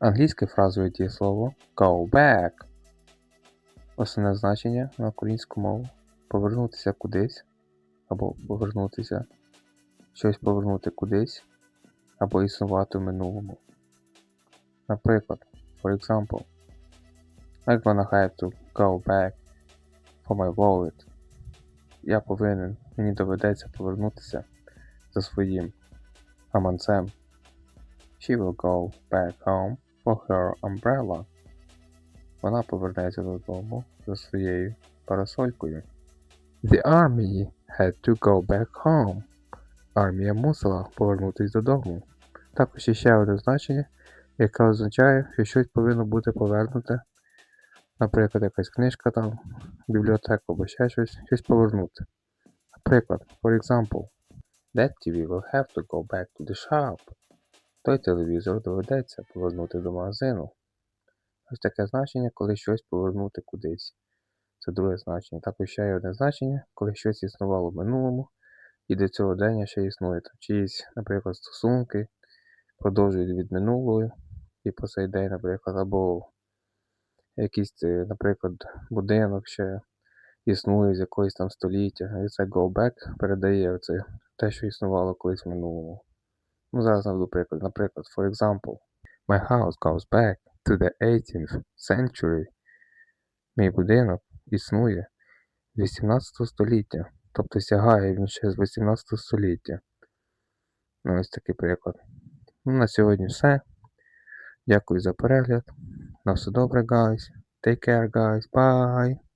Англійською фразою дієслово go back. Основне значення на українську мову повернутися кудись, або повернутися, щось повернути кудись, або існувати в минулому. Наприклад, for example, I'm gonna have to go back for my wallet. Я повинен, мені доведеться повернутися за своїм гаманцем. She will go back home for her umbrella. Вона повернеться додому за своєю парасолькою. The army had to go back home. Армія мусила повернутися додому. Також є ще одне значення, яке означає, що щось повинно бути повернуте. Наприклад, якась книжка там, бібліотека або ще щось, щось повернути. Наприклад, for example, that TV will have to go back to the shop. Той телевізор доведеться повернути до магазину. Ось таке значення, коли щось повернути кудись. Це друге значення. Також ще є одне значення, коли щось існувало в минулому, і до цього дня ще існує. Там чиїсь, наприклад, стосунки продовжують від минулого і по цей день, наприклад, або якийсь, е, наприклад, будинок ще існує з якогось там століття. І це go back передає це те, що існувало колись в минулому. Ну, зараз наведу приклад. Наприклад, for example, my house goes back to the 18th century. Мій будинок існує з 18 століття. Тобто сягає він ще з 18 століття. Ну, ось такий приклад. Ну, на сьогодні все. Дякую за перегляд. На все добре, guys. Take care, guys. Bye.